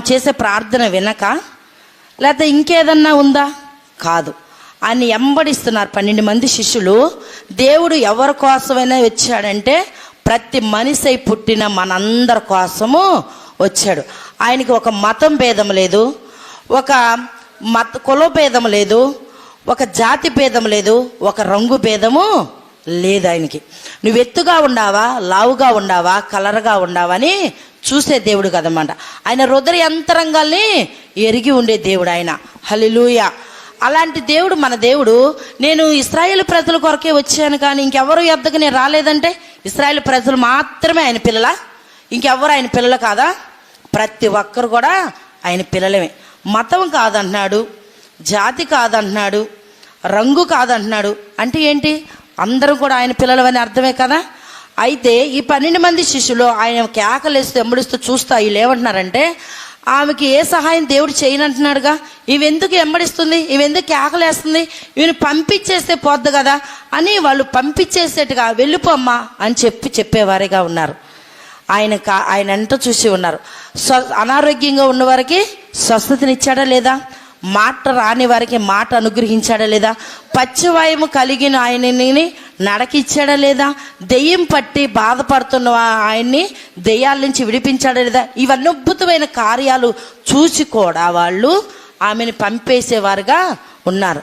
ఆమె చేసే ప్రార్థన వినక లేకపోతే ఇంకేదన్నా ఉందా? కాదు. ఆయన ఎంబడిస్తున్నారు పన్నెండు మంది శిష్యులు. దేవుడు ఎవరి కోసమైనా వచ్చాడంటే ప్రతి మనిషి పుట్టిన మనందరి కోసము వచ్చాడు. ఆయనకి ఒక మతం భేదం లేదు. ఒక మత కుల భేదం లేదు. ఒక జాతి భేదం లేదు. ఒక రంగు భేదము లేదు ఆయనకి. నువ్వు ఎత్తుగా ఉండావా లావుగా ఉండావా కలర్గా ఉండావా అని చూసే దేవుడు కదన్నమాట. ఆయన హృదయ యంత్రంగాల్ని ఎరిగి ఉండే దేవుడు ఆయన. హలిలూయ అలాంటి దేవుడు మన దేవుడు. నేను ఇస్రాయేల్ ప్రజల కొరకే వచ్చాను కానీ ఇంకెవరు ఎద్దకు నేను రాలేదంటే ఇస్రాయేల్ ప్రజలు మాత్రమే ఆయన పిల్లల. ఇంకెవరు ఆయన పిల్లలు కాదా? ప్రతి ఒక్కరు కూడా ఆయన పిల్లలమే. మతం కాదంటున్నాడు జాతి కాదంటున్నాడు రంగు కాదంటున్నాడు. అంటే ఏంటి? అందరూ కూడా ఆయన పిల్లలవని అర్థమే కదా? అయితే ఈ పన్నెండు మంది శిష్యులు ఆయన కేకలేస్తూ ఎంబడిస్తూ చూస్తా వీళ్ళు ఏమంటున్నారంటే ఆమెకి ఏ సహాయం దేవుడు చేయనంటున్నాడుగా? ఇవెందుకు ఎంబడిస్తుంది ఇవెందుకు కేకలేస్తుంది ఈమెను పంపించేస్తే పోద్దు కదా? అని వాళ్ళు పంపించేసేట్టుగా వెళ్ళిపోమ్మా అని చెప్పి చెప్పేవారిగా ఉన్నారు. ఆయన కా- ఆయన ఎంట చూసి ఉన్నారు. స్వ అనారోగ్యంగా ఉన్నవారికి స్వస్థతనిచ్చాడా లేదా? మాట రాని వారికి మాట అనుగ్రహించాడా లేదా? పచ్చివాయము కలిగిన ఆయనని నడకిచ్చాడా లేదా? దెయ్యం పట్టి బాధపడుతున్న ఆయన్ని దెయ్యాల నుంచి విడిపించాడా లేదా? ఇవన్నీ అద్భుతమైన కార్యాలు చూసి కూడా వాళ్ళు ఆమెను పంపేసేవారుగా ఉన్నారు.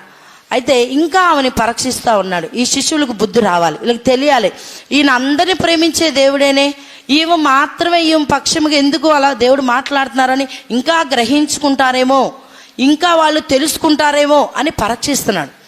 అయితే ఇంకా ఆమెని పరీక్షిస్తూ ఉన్నాడు. ఈ శిష్యులకు బుద్ధి రావాలి. వీళ్ళకి తెలియాలి. ఈయన అందరిని ప్రేమించే దేవుడేనే. ఈమె మాత్రమే ఈమె పక్షముగా ఎందుకు అలా దేవుడు మాట్లాడుతున్నారని ఇంకా గ్రహించుకుంటారేమో? ఇంకా వాళ్ళు తెలుసుకుంటారేమో అని పరీక్షిస్తున్నాడు